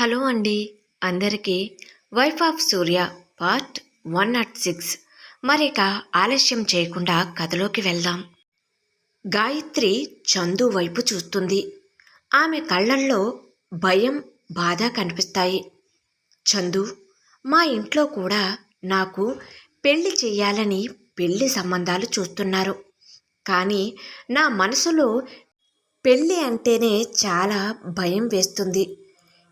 Hello అండి. అందరికీ wife of Surya part one naught six. మరిక ఆలస్యం చేయకుండా కథలోకి వెళ్దాం. గాయత్రి చందు వైపు చూస్తుంది. ఆమె కళ్ళల్లో భయం బాధ కనిపిస్తాయి. చందు మా ఇంట్లో కూడా నాకు పెళ్ళి చేయాలని పెళ్ళి సంబంధాలు చూస్తున్నారు. కానీ నా మనసులో పెళ్ళి అంటేనే చాలా భయం వేస్తుంది.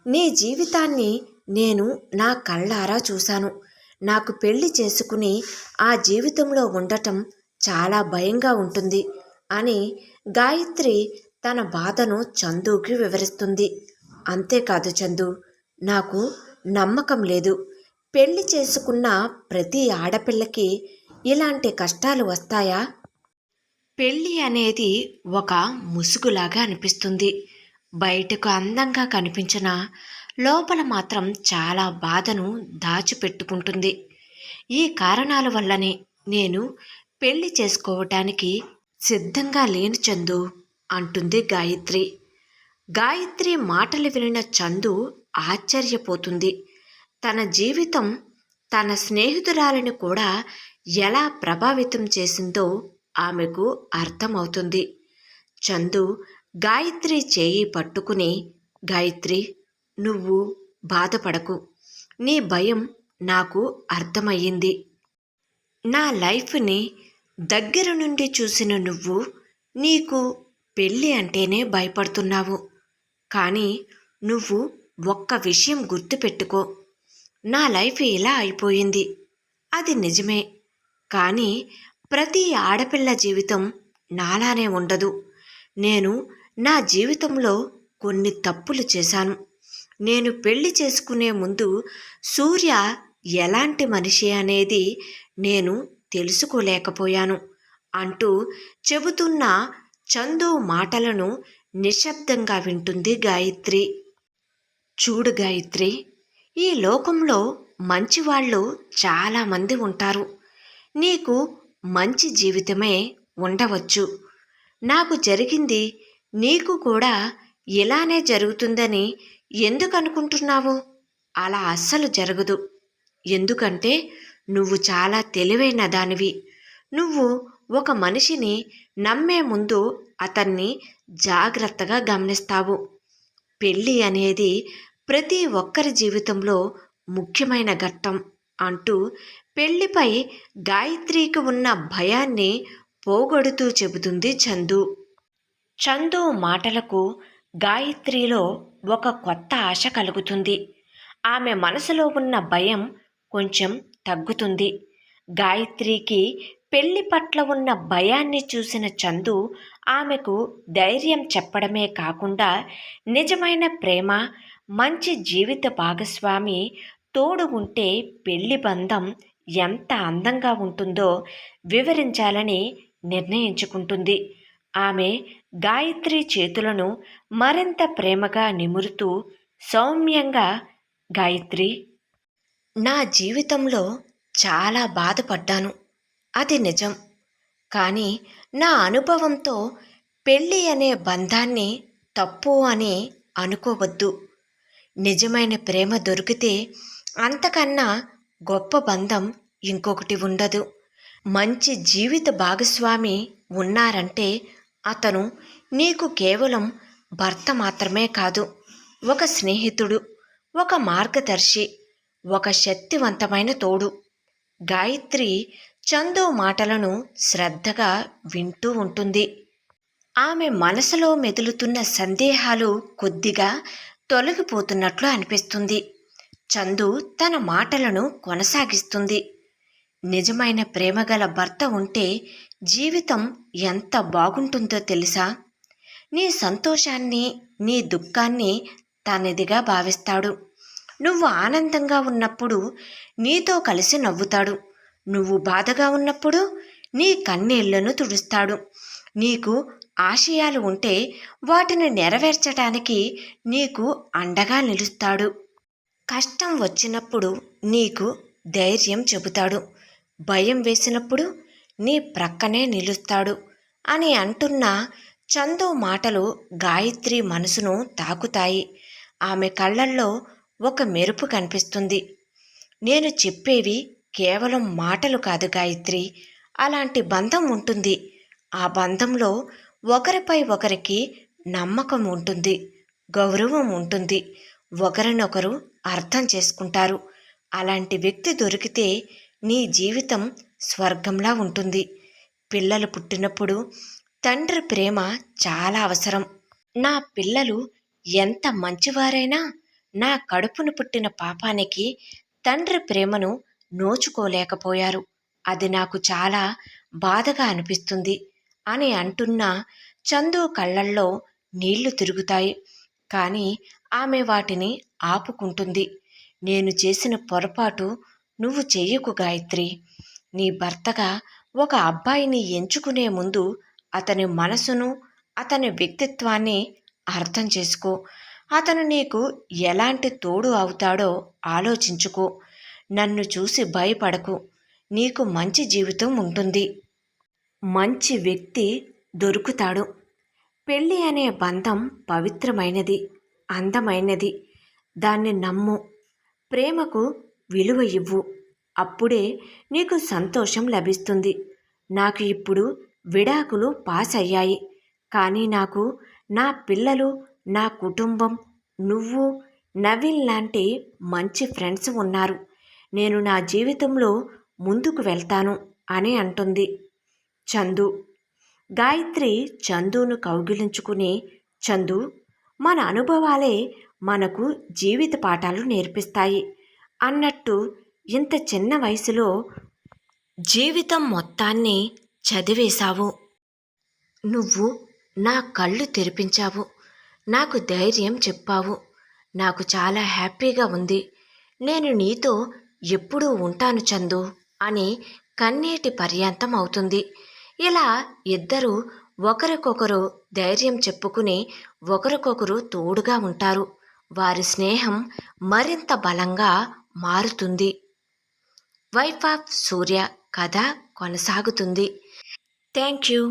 నీ జీవితాన్ని నేను నా కళ్ళారా చూశాను. నాకు పెళ్ళి చేసుకుని ఆ జీవితంలో ఉండటం చాలా భయంగా ఉంటుంది అని గాయత్రి తన బాధను చందుకి వివరిస్తుంది. అంతేకాదు చందు నాకు నమ్మకం లేదు. పెళ్ళి చేసుకున్న ప్రతి ఆడపిల్లకి ఇలాంటి కష్టాలు వస్తాయా? పెళ్ళి అనేది ఒక ముసుగులాగా అనిపిస్తుంది. బయటకు అందంగా కనిపించిన లోపల మాత్రం చాలా బాధను దాచిపెట్టుకుంటుంది. ఈ కారణాల వల్లనే నేను పెళ్ళి చేసుకోవటానికి సిద్ధంగా లేని చందు అంటుంది గాయత్రి. గాయత్రి మాటలు వినిన చందు ఆశ్చర్యపోతుంది. తన జీవితం తన స్నేహితురాలని కూడా ఎలా ప్రభావితం చేసిందో ఆమెకు అర్థమవుతుంది. చందు గాయత్రి చేయి పట్టుకుని గాయత్రి నువ్వు బాధపడకు. నీ భయం నాకు అర్థమయ్యింది. నా లైఫ్ని దగ్గర నుండి చూసిన నువ్వు నీకు పెళ్ళి అంటేనే భయపడుతున్నావు. కానీ నువ్వు ఒక్క విషయం గుర్తుపెట్టుకో. నా లైఫ్ ఇలా అయిపోయింది. అది నిజమే. కానీ ప్రతి ఆడపిల్ల జీవితం నాలానే ఉండదు. నేను నా జీవితంలో కొన్ని తప్పులు చేశాను. నేను పెళ్ళి చేసుకునే ముందు సూర్య ఎలాంటి మనిషి అనేది నేను తెలుసుకోలేకపోయాను అంటూ చెబుతున్న చందు మాటలను నిశ్శబ్దంగా వింటుంది గాయత్రి. చూడు గాయత్రి ఈ లోకంలో మంచివాళ్ళు చాలామంది ఉంటారు. నీకు మంచి జీవితమే ఉండవచ్చు. నాకు జరిగింది నీకు కూడా ఇలానే జరుగుతుందని ఎందుకనుకుంటున్నావు? అలా అస్సలు జరగదు. ఎందుకంటే నువ్వు చాలా తెలివైన దానివి. నువ్వు ఒక మనిషిని నమ్మే ముందు అతన్ని జాగ్రత్తగా గమనిస్తావు. పెళ్ళి అనేది ప్రతి ఒక్కరి జీవితంలో ముఖ్యమైన ఘట్టం అంటూ పెళ్ళిపై గాయత్రికి ఉన్న భయాన్ని పోగొడుతూ చెబుతుంది చందు. చందు మాటలకు గాయత్రిలో ఒక కొత్త ఆశ కలుగుతుంది. ఆమె మనసులో ఉన్న భయం కొంచెం తగ్గుతుంది. గాయత్రికి పెళ్ళి పట్ల ఉన్న భయాన్ని చూసిన చందు ఆమెకు ధైర్యం చెప్పడమే కాకుండా నిజమైన ప్రేమ మంచి జీవిత భాగస్వామి తోడు ఉంటే పెళ్ళి బంధం ఎంత అందంగా ఉంటుందో వివరించాలని నిర్ణయించుకుంటుంది. ఆమె గాయత్రి చేతులను మరింత ప్రేమగా నిమురుతూ సౌమ్యంగా గాయత్రి నా జీవితంలో చాలా బాధపడ్డాను. అది నిజం. కానీ నా అనుభవంతో పెళ్ళి అనే బంధాన్ని తప్పు అని అనుకోవద్దు. నిజమైన ప్రేమ దొరికితే అంతకన్నా గొప్ప బంధం ఇంకొకటి ఉండదు. మంచి జీవిత భాగస్వామి ఉన్నారంటే అతను నీకు కేవలం భర్త మాత్రమే కాదు ఒక స్నేహితుడు ఒక మార్గదర్శి ఒక శక్తివంతమైన తోడు. గాయత్రి చందు మాటలను శ్రద్ధగా వింటూ ఉంటుంది. ఆమె మనసులో మెదులుతున్న సందేహాలు కొద్దిగా తొలగిపోతున్నట్లు అనిపిస్తుంది. చందు తన మాటలను కొనసాగిస్తుంది. నిజమైన ప్రేమగల భర్త ఉంటే జీవితం ఎంత బాగుంటుందో తెలుసా? నీ సంతోషాన్ని నీ దుఃఖాన్ని తనదిగా భావిస్తాడు. నువ్వు ఆనందంగా ఉన్నప్పుడు నీతో కలిసి నవ్వుతాడు. నువ్వు బాధగా ఉన్నప్పుడు నీ కన్నీళ్ళను తుడుస్తాడు. నీకు ఆశయాలు ఉంటే వాటిని నెరవేర్చడానికి నీకు అండగా నిలుస్తాడు. కష్టం వచ్చినప్పుడు నీకు ధైర్యం చెబుతాడు. భయం వేసినప్పుడు నీ ప్రక్కనే నిలుస్తాడు అని అంటున్న చందు మాటలు గాయత్రి మనసును తాకుతాయి. ఆమె కళ్ళల్లో ఒక మెరుపు కనిపిస్తుంది. నేను చెప్పేవి కేవలం మాటలు కాదు గాయత్రి. అలాంటి బంధం ఉంటుంది. ఆ బంధంలో ఒకరిపై ఒకరికి నమ్మకం ఉంటుంది గౌరవం ఉంటుంది. ఒకరినొకరు అర్థం చేసుకుంటారు. అలాంటి వ్యక్తి దొరికితే నీ జీవితం స్వర్గంలా ఉంటుంది. పిల్లలు పుట్టినప్పుడు తండ్రి ప్రేమ చాలా అవసరం. నా పిల్లలు ఎంత మంచివారైనా నా కడుపును పుట్టిన పాపానికి తండ్రి ప్రేమను నోచుకోలేకపోయారు. అది నాకు చాలా బాధగా అనిపిస్తుంది అని అంటున్న చందు కళ్ళల్లో నీళ్ళు తిరుగుతాయి. కానీ ఆమె వాటిని ఆపుకుంటుంది. నేను చేసిన పొరపాటు నువ్వు చెయ్యకు గాయత్రి. నీ భర్తగా ఒక అబ్బాయిని ఎంచుకునే ముందు అతని మనసును అతని వ్యక్తిత్వాన్ని అర్థం చేసుకో. అతను నీకు ఎలాంటి తోడు అవుతాడో ఆలోచించుకో. నన్ను చూసి భయపడకు. నీకు మంచి జీవితం ఉంటుంది. మంచి వ్యక్తి దొరుకుతాడు. పెళ్ళి అనే బంధం పవిత్రమైనది అందమైనది. దాన్ని నమ్ము. ప్రేమకు విలువ ఇవ్వు. అప్పుడే నీకు సంతోషం లభిస్తుంది. నాకు ఇప్పుడు విడాకులు పాస్ అయ్యాయి కానీ నాకు నా పిల్లలు నా కుటుంబం నువ్వు నవీన్ లాంటి మంచి ఫ్రెండ్స్ ఉన్నారు. నేను నా జీవితంలో ముందుకు వెళ్తాను అని అంటుంది చందు. గాయత్రి చందును కౌగిలించుకుని చందు మన అనుభవాలే మనకు జీవిత పాఠాలు నేర్పిస్తాయి. అన్నట్టు ఇంత చిన్న వయసులో జీవితం మొత్తాన్ని చదివేశావు. నువ్వు నా కళ్ళు తెరిపించావు. నాకు ధైర్యం చెప్పావు. నాకు చాలా హ్యాపీగా ఉంది. నేను నీతో ఎప్పుడూ ఉంటాను చందు అని కన్నీటి పర్యాంతం అవుతుంది. ఇలా ఇద్దరు ఒకరికొకరు ధైర్యం చెప్పుకుని ఒకరికొకరు తోడుగా ఉంటారు. వారి స్నేహం మరింత బలంగా మారుతుంది. వైఫ్ ఆఫ్ సూర్య కథ కొనసాగుతుంది. Thank you